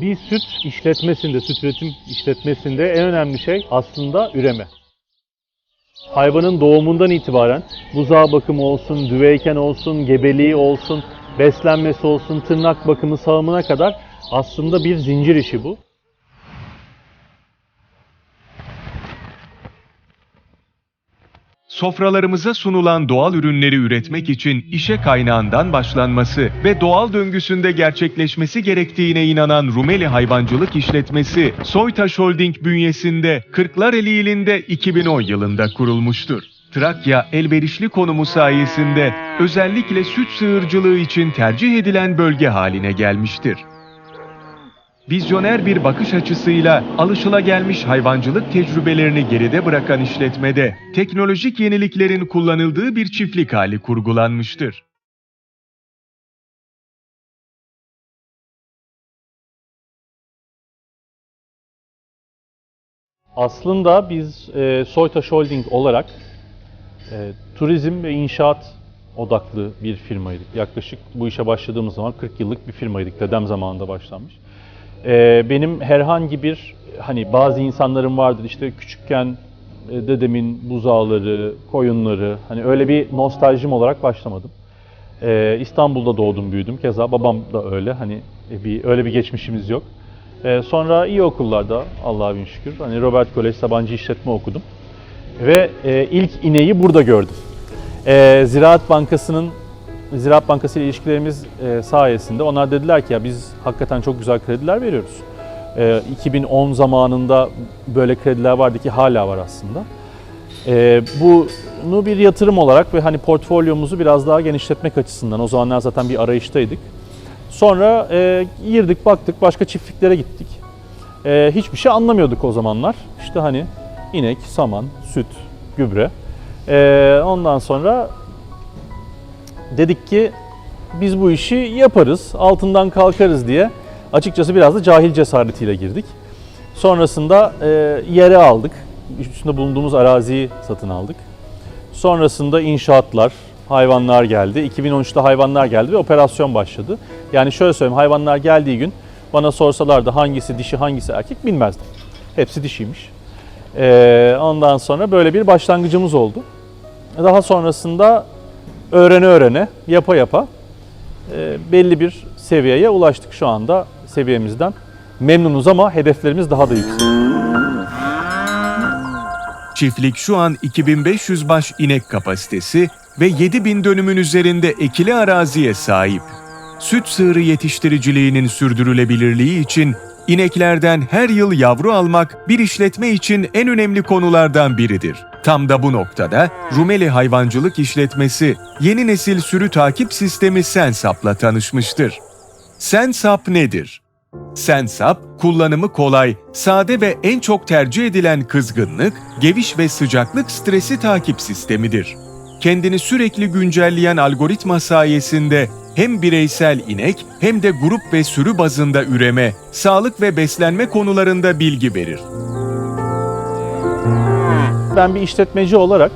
Bir süt işletmesinde, süt üretim işletmesinde en önemli şey aslında üreme. Hayvanın doğumundan itibaren buzağı bakımı olsun, düveyken olsun, gebeliği olsun, beslenmesi olsun, tırnak bakımı, sağımına kadar aslında bir zincir işi bu. Sofralarımıza sunulan doğal ürünleri üretmek için işe kaynağından başlanması ve doğal döngüsünde gerçekleşmesi gerektiğine inanan Rumeli Hayvancılık İşletmesi, Soytaş Holding bünyesinde Kırklareli ilinde 2010 yılında kurulmuştur. Trakya elverişli konumu sayesinde özellikle süt sığırcılığı için tercih edilen bölge haline gelmiştir. Vizyoner bir bakış açısıyla alışılagelmiş hayvancılık tecrübelerini geride bırakan işletmede teknolojik yeniliklerin kullanıldığı bir çiftlik hali kurgulanmıştır. Aslında biz e, Soytaş Holding olarak e, turizm ve inşaat odaklı bir firmaydık. Yaklaşık bu işe başladığımız zaman 40 yıllık bir firmaydık. Dedem zamanında başlanmış. E, benim herhangi bir hani bazı insanların vardır işte küçükken e, dedemin buzağları, koyunları hani öyle bir nostaljim olarak başlamadım. E, İstanbul'da doğdum büyüdüm. Keza babam da öyle. Hani e, bir öyle bir geçmişimiz yok. Ee, sonra iyi okullarda Allah'a bin şükür. Hani Robert Kolej Sabancı İşletme okudum. Ve e, ilk ineği burada gördüm. Ee, Ziraat Bankası'nın Ziraat Bankası ile ilişkilerimiz e, sayesinde onlar dediler ki ya biz hakikaten çok güzel krediler veriyoruz. Ee, 2010 zamanında böyle krediler vardı ki hala var aslında. Ee, bunu bir yatırım olarak ve hani portfolyomuzu biraz daha genişletmek açısından o zamanlar zaten bir arayıştaydık. Sonra e, girdik baktık başka çiftliklere gittik. E, hiçbir şey anlamıyorduk o zamanlar. İşte hani inek, saman, süt, gübre. E, ondan sonra dedik ki biz bu işi yaparız, altından kalkarız diye açıkçası biraz da cahil cesaretiyle girdik. Sonrasında e, yere aldık. Üstünde bulunduğumuz araziyi satın aldık. Sonrasında inşaatlar, hayvanlar geldi. 2013'te hayvanlar geldi ve operasyon başladı. Yani şöyle söyleyeyim hayvanlar geldiği gün bana sorsalardı hangisi dişi hangisi erkek bilmezdim. Hepsi dişiymiş. Ee, ondan sonra böyle bir başlangıcımız oldu. Daha sonrasında öğrene öğrene, yapa yapa e, belli bir seviyeye ulaştık şu anda seviyemizden. Memnunuz ama hedeflerimiz daha da yüksek. Çiftlik şu an 2500 baş inek kapasitesi ve 7000 dönümün üzerinde ekili araziye sahip. Süt sığırı yetiştiriciliğinin sürdürülebilirliği için ineklerden her yıl yavru almak bir işletme için en önemli konulardan biridir. Tam da bu noktada Rumeli Hayvancılık İşletmesi yeni nesil sürü takip sistemi Sensap'la tanışmıştır. Sensap nedir? Sensap, kullanımı kolay, sade ve en çok tercih edilen kızgınlık, geviş ve sıcaklık stresi takip sistemidir. Kendini sürekli güncelleyen algoritma sayesinde hem bireysel inek hem de grup ve sürü bazında üreme, sağlık ve beslenme konularında bilgi verir. Ben bir işletmeci olarak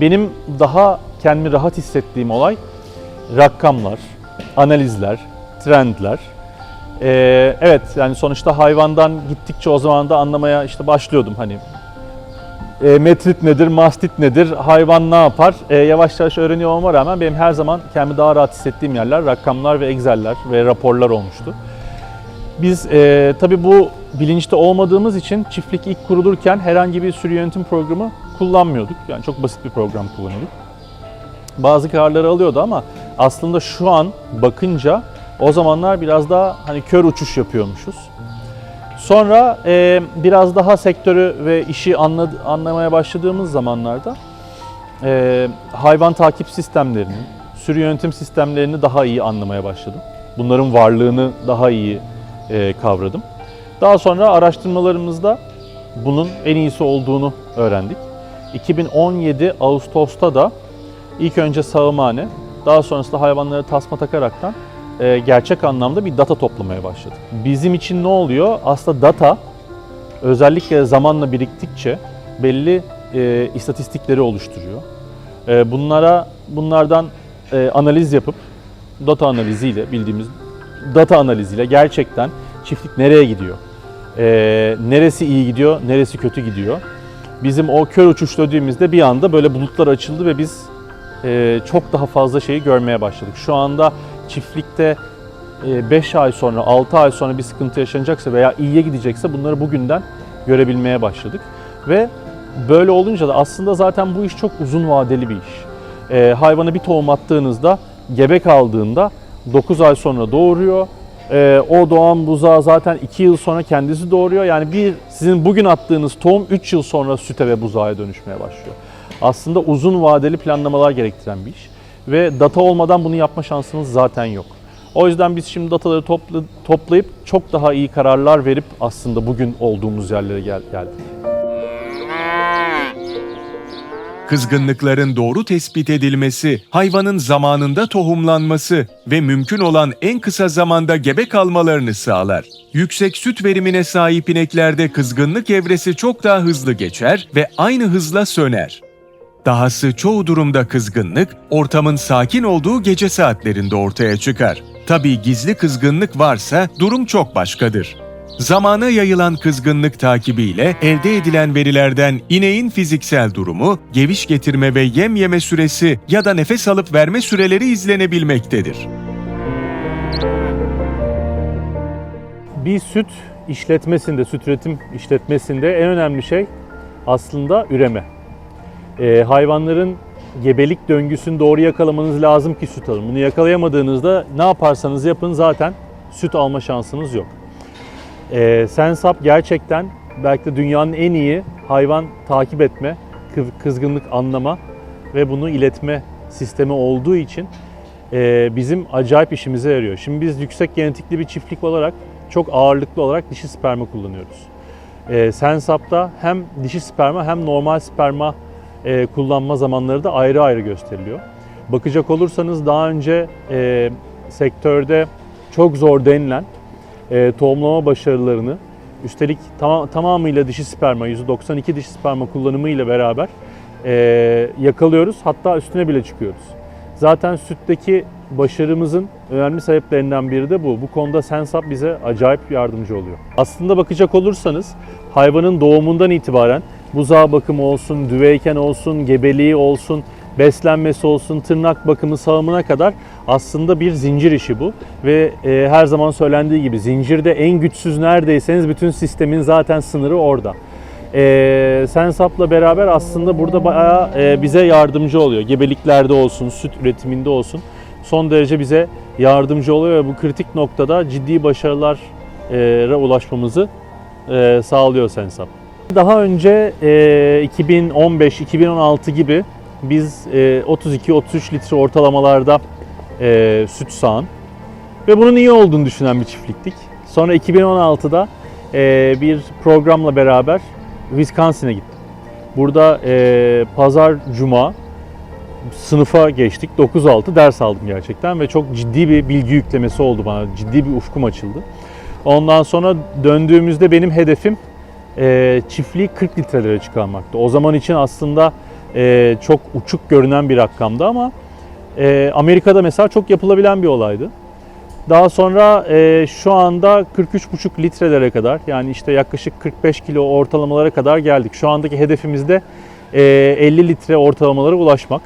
benim daha kendimi rahat hissettiğim olay rakamlar, analizler, trendler. Ee, evet yani sonuçta hayvandan gittikçe o zaman da anlamaya işte başlıyordum hani e, metrit nedir, mastit nedir, hayvan ne yapar? E, yavaş yavaş öğreniyor olmama rağmen benim her zaman kendimi daha rahat hissettiğim yerler rakamlar ve exceller ve raporlar olmuştu. Biz e, tabii bu bilinçte olmadığımız için çiftlik ilk kurulurken herhangi bir sürü yönetim programı kullanmıyorduk. Yani çok basit bir program kullanıyorduk. Bazı kararları alıyordu ama aslında şu an bakınca o zamanlar biraz daha hani kör uçuş yapıyormuşuz. Sonra e, biraz daha sektörü ve işi anladı, anlamaya başladığımız zamanlarda e, hayvan takip sistemlerini, sürü yönetim sistemlerini daha iyi anlamaya başladım. Bunların varlığını daha iyi e, kavradım. Daha sonra araştırmalarımızda bunun en iyisi olduğunu öğrendik. 2017 Ağustos'ta da ilk önce sağımhane, daha sonrasında hayvanlara tasma takaraktan e, gerçek anlamda bir data toplamaya başladık. Bizim için ne oluyor? Aslında data özellikle zamanla biriktikçe belli e, istatistikleri oluşturuyor. E, bunlara bunlardan e, analiz yapıp data analiziyle bildiğimiz data analiziyle gerçekten çiftlik nereye gidiyor? Ee, neresi iyi gidiyor, neresi kötü gidiyor? Bizim o kör uçuş dediğimizde bir anda böyle bulutlar açıldı ve biz e, çok daha fazla şeyi görmeye başladık. Şu anda çiftlikte 5 ay sonra, 6 ay sonra bir sıkıntı yaşanacaksa veya iyiye gidecekse bunları bugünden görebilmeye başladık. Ve böyle olunca da aslında zaten bu iş çok uzun vadeli bir iş. Ee, hayvana bir tohum attığınızda, gebe kaldığında 9 ay sonra doğuruyor. Ee, o doğan buzağı zaten 2 yıl sonra kendisi doğuruyor. Yani bir sizin bugün attığınız tohum 3 yıl sonra süte ve buzağa dönüşmeye başlıyor. Aslında uzun vadeli planlamalar gerektiren bir iş. Ve data olmadan bunu yapma şansınız zaten yok. O yüzden biz şimdi dataları topla- toplayıp çok daha iyi kararlar verip aslında bugün olduğumuz yerlere gel- geldik. Kızgınlıkların doğru tespit edilmesi, hayvanın zamanında tohumlanması ve mümkün olan en kısa zamanda gebe kalmalarını sağlar. Yüksek süt verimine sahip ineklerde kızgınlık evresi çok daha hızlı geçer ve aynı hızla söner. Dahası çoğu durumda kızgınlık, ortamın sakin olduğu gece saatlerinde ortaya çıkar. Tabii gizli kızgınlık varsa durum çok başkadır. Zamana yayılan kızgınlık takibiyle elde edilen verilerden ineğin fiziksel durumu, geviş getirme ve yem yeme süresi ya da nefes alıp verme süreleri izlenebilmektedir. Bir süt işletmesinde, süt üretim işletmesinde en önemli şey aslında üreme. Ee, hayvanların gebelik döngüsünü doğru yakalamanız lazım ki süt alın. Bunu yakalayamadığınızda ne yaparsanız yapın zaten süt alma şansınız yok. Ee, Sensap gerçekten belki de dünyanın en iyi hayvan takip etme, kız- kızgınlık anlama ve bunu iletme sistemi olduğu için e, bizim acayip işimize yarıyor. Şimdi biz yüksek genetikli bir çiftlik olarak çok ağırlıklı olarak dişi sperma kullanıyoruz. E, Sensap'ta hem dişi sperma hem normal sperma e, kullanma zamanları da ayrı ayrı gösteriliyor. Bakacak olursanız daha önce e, sektörde çok zor denilen e, tohumlama başarılarını üstelik tam- tamamıyla dişi sperma, %92 dişi sperma kullanımı ile beraber e, yakalıyoruz. Hatta üstüne bile çıkıyoruz. Zaten sütteki başarımızın önemli sebeplerinden biri de bu. Bu konuda Sensap bize acayip yardımcı oluyor. Aslında bakacak olursanız hayvanın doğumundan itibaren buzağı bakımı olsun, düveyken olsun, gebeliği olsun, beslenmesi olsun, tırnak bakımı, sağımına kadar aslında bir zincir işi bu. Ve e, her zaman söylendiği gibi zincirde en güçsüz neredeyseniz bütün sistemin zaten sınırı orada. E, Sensap'la beraber aslında burada bayağı e, bize yardımcı oluyor. Gebeliklerde olsun, süt üretiminde olsun son derece bize yardımcı oluyor ve bu kritik noktada ciddi başarılara ulaşmamızı e, sağlıyor Sensap. Daha önce e, 2015-2016 gibi biz e, 32-33 litre ortalamalarda e, süt sağan ve bunun iyi olduğunu düşünen bir çiftliktik. Sonra 2016'da e, bir programla beraber Wisconsin'e gittim. Burada e, pazar cuma sınıfa geçtik. 9-6 ders aldım gerçekten ve çok ciddi bir bilgi yüklemesi oldu bana. Ciddi bir ufkum açıldı. Ondan sonra döndüğümüzde benim hedefim e, çiftliği 40 litrelere çıkarmaktı. O zaman için aslında e, çok uçuk görünen bir rakamdı ama e, Amerika'da mesela çok yapılabilen bir olaydı. Daha sonra e, şu anda 43,5 litrelere kadar yani işte yaklaşık 45 kilo ortalamalara kadar geldik. Şu andaki hedefimiz de e, 50 litre ortalamalara ulaşmak.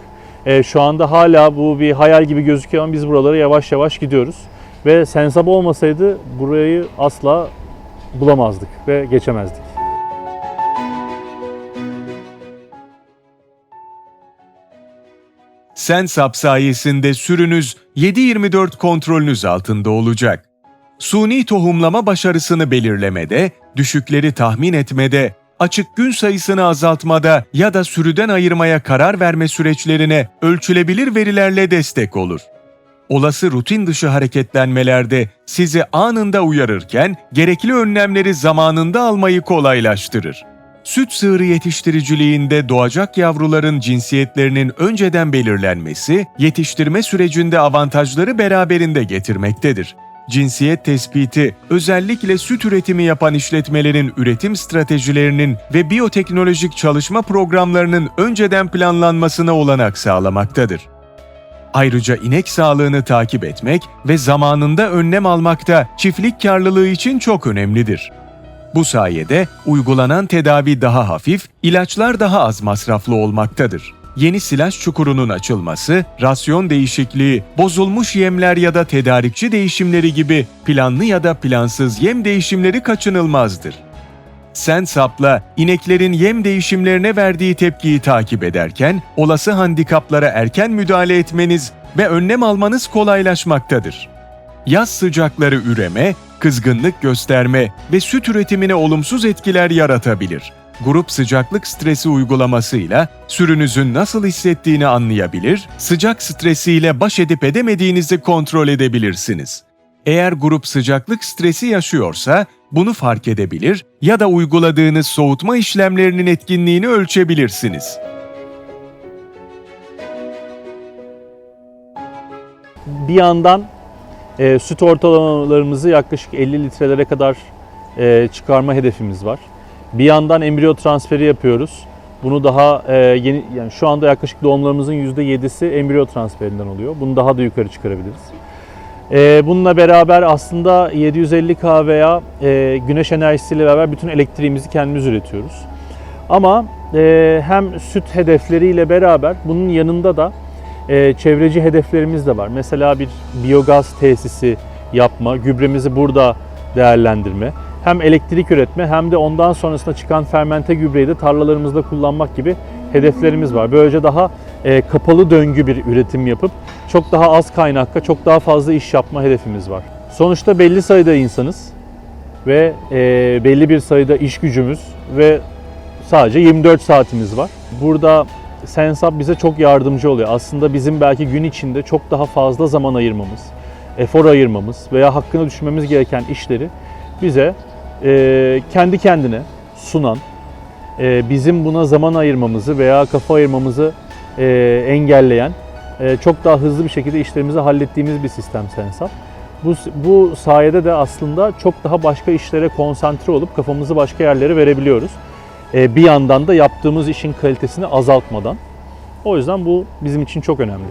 E, şu anda hala bu bir hayal gibi gözüküyor ama biz buralara yavaş yavaş gidiyoruz. Ve Sensab olmasaydı burayı asla bulamazdık ve geçemezdik. Sensap sayesinde sürünüz 7-24 kontrolünüz altında olacak. Suni tohumlama başarısını belirlemede, düşükleri tahmin etmede, açık gün sayısını azaltmada ya da sürüden ayırmaya karar verme süreçlerine ölçülebilir verilerle destek olur. Olası rutin dışı hareketlenmelerde sizi anında uyarırken gerekli önlemleri zamanında almayı kolaylaştırır. Süt sığırı yetiştiriciliğinde doğacak yavruların cinsiyetlerinin önceden belirlenmesi, yetiştirme sürecinde avantajları beraberinde getirmektedir. Cinsiyet tespiti, özellikle süt üretimi yapan işletmelerin üretim stratejilerinin ve biyoteknolojik çalışma programlarının önceden planlanmasına olanak sağlamaktadır. Ayrıca inek sağlığını takip etmek ve zamanında önlem almak da çiftlik karlılığı için çok önemlidir. Bu sayede uygulanan tedavi daha hafif, ilaçlar daha az masraflı olmaktadır. Yeni silaj çukurunun açılması, rasyon değişikliği, bozulmuş yemler ya da tedarikçi değişimleri gibi planlı ya da plansız yem değişimleri kaçınılmazdır. Sensap'la ineklerin yem değişimlerine verdiği tepkiyi takip ederken olası handikaplara erken müdahale etmeniz ve önlem almanız kolaylaşmaktadır. Yaz sıcakları üreme, kızgınlık gösterme ve süt üretimine olumsuz etkiler yaratabilir. Grup sıcaklık stresi uygulamasıyla sürünüzün nasıl hissettiğini anlayabilir, sıcak stresiyle baş edip edemediğinizi kontrol edebilirsiniz. Eğer grup sıcaklık stresi yaşıyorsa bunu fark edebilir ya da uyguladığınız soğutma işlemlerinin etkinliğini ölçebilirsiniz. Bir yandan e, süt ortalamalarımızı yaklaşık 50 litrelere kadar e, çıkarma hedefimiz var. Bir yandan embriyo transferi yapıyoruz. Bunu daha e, yeni yani şu anda yaklaşık doğumlarımızın %7'si embriyo transferinden oluyor. Bunu daha da yukarı çıkarabiliriz. E, bununla beraber aslında 750K veya e, güneş enerjisiyle beraber bütün elektriğimizi kendimiz üretiyoruz. Ama e, hem süt hedefleriyle beraber bunun yanında da e, çevreci hedeflerimiz de var. Mesela bir biyogaz tesisi yapma, gübremizi burada değerlendirme. Hem elektrik üretme hem de ondan sonrasında çıkan fermente gübreyi de tarlalarımızda kullanmak gibi hedeflerimiz var. Böylece daha e, kapalı döngü bir üretim yapıp çok daha az kaynakla çok daha fazla iş yapma hedefimiz var. Sonuçta belli sayıda insanız ve e, belli bir sayıda iş gücümüz ve sadece 24 saatimiz var. Burada Sensab bize çok yardımcı oluyor. Aslında bizim belki gün içinde çok daha fazla zaman ayırmamız, efor ayırmamız veya hakkını düşünmemiz gereken işleri bize e, kendi kendine sunan, e, bizim buna zaman ayırmamızı veya kafa ayırmamızı e, engelleyen, e, çok daha hızlı bir şekilde işlerimizi hallettiğimiz bir sistem Sensab. Bu, bu sayede de aslında çok daha başka işlere konsantre olup kafamızı başka yerlere verebiliyoruz. E, bir yandan da yaptığımız işin kalitesini azaltmadan. O yüzden bu bizim için çok önemli.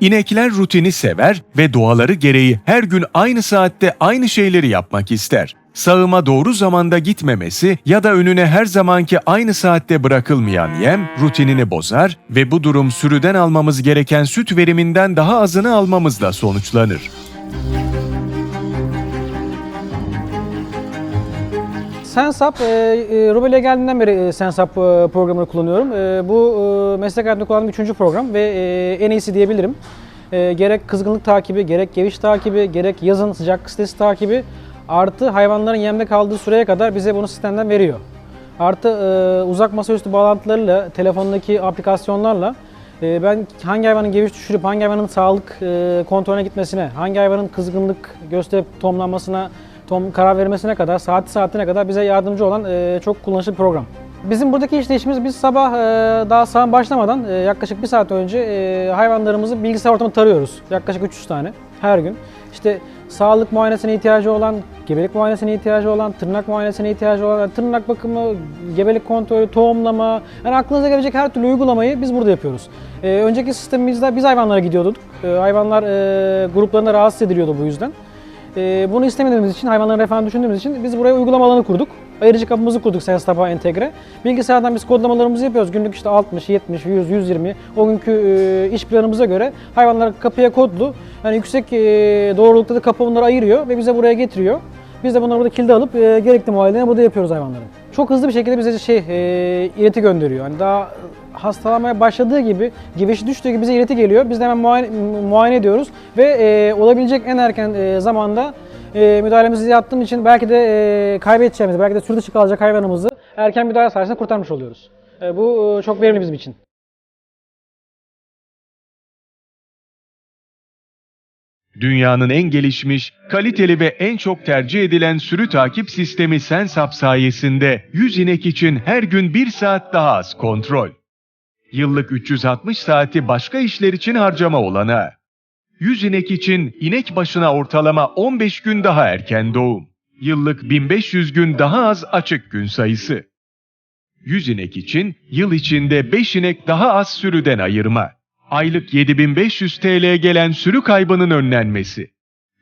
İnekler rutini sever ve doğaları gereği her gün aynı saatte aynı şeyleri yapmak ister. Sağıma doğru zamanda gitmemesi ya da önüne her zamanki aynı saatte bırakılmayan yem rutinini bozar ve bu durum sürüden almamız gereken süt veriminden daha azını almamızla sonuçlanır. Sensap, e, e, Rubel'e geldiğinden beri e, Sensap e, programını kullanıyorum. E, bu e, meslek hayatımda kullandığım üçüncü program ve e, en iyisi diyebilirim. E, gerek kızgınlık takibi, gerek geviş takibi, gerek yazın sıcak sitesi takibi artı hayvanların yemde kaldığı süreye kadar bize bunu sistemden veriyor. Artı e, uzak masaüstü bağlantılarıyla, telefondaki aplikasyonlarla e, ben hangi hayvanın geviş düşürüp hangi hayvanın sağlık e, kontrolüne gitmesine, hangi hayvanın kızgınlık gösterip tomlanmasına, tom karar vermesine kadar, saati saatine kadar bize yardımcı olan e, çok kullanışlı bir program. Bizim buradaki işleyişimiz biz sabah e, daha saat başlamadan e, yaklaşık bir saat önce e, hayvanlarımızı bilgisayar ortamında tarıyoruz. Yaklaşık 300 tane her gün. İşte sağlık muayenesine ihtiyacı olan, gebelik muayenesine ihtiyacı olan, tırnak muayenesine ihtiyacı olan, tırnak bakımı, gebelik kontrolü, tohumlama, yani aklınıza gelecek her türlü uygulamayı biz burada yapıyoruz. Önceki sistemimizde biz hayvanlara gidiyorduk. Hayvanlar gruplarında rahatsız ediliyordu bu yüzden. Ee, bunu istemediğimiz için, hayvanların refahını düşündüğümüz için biz buraya uygulama alanı kurduk. Ayırıcı kapımızı kurduk Senstab'a entegre. Bilgisayardan biz kodlamalarımızı yapıyoruz. Günlük işte 60, 70, 100, 120 o günkü e, iş planımıza göre hayvanlar kapıya kodlu. Yani yüksek e, doğrulukta da kapı bunları ayırıyor ve bize buraya getiriyor. Biz de bunları burada kilde alıp e, gerekli muayenelerini burada yapıyoruz hayvanların. Çok hızlı bir şekilde bize şey e, ileti gönderiyor. Hani daha hastalanmaya başladığı gibi, gevişi düştüğü gibi bize ileti geliyor. Biz de hemen muayene, muayene ediyoruz ve e, olabilecek en erken e, zamanda e, müdahalemizi yaptığım için belki de e, kaybedeceğimiz, belki de sürü dışı kalacak hayvanımızı erken müdahale sayesinde kurtarmış oluyoruz. E, bu e, çok verimli bizim için. Dünyanın en gelişmiş, kaliteli ve en çok tercih edilen sürü takip sistemi Sensap sayesinde 100 inek için her gün 1 saat daha az kontrol. Yıllık 360 saati başka işler için harcama olanağı. 100 inek için inek başına ortalama 15 gün daha erken doğum. Yıllık 1500 gün daha az açık gün sayısı. 100 inek için yıl içinde 5 inek daha az sürüden ayırma. Aylık 7500 TL gelen sürü kaybının önlenmesi.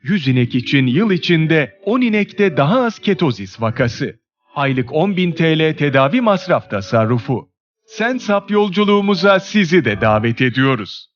100 inek için yıl içinde 10 inekte daha az ketozis vakası. Aylık 10.000 TL tedavi masraf tasarrufu. Sensap yolculuğumuza sizi de davet ediyoruz.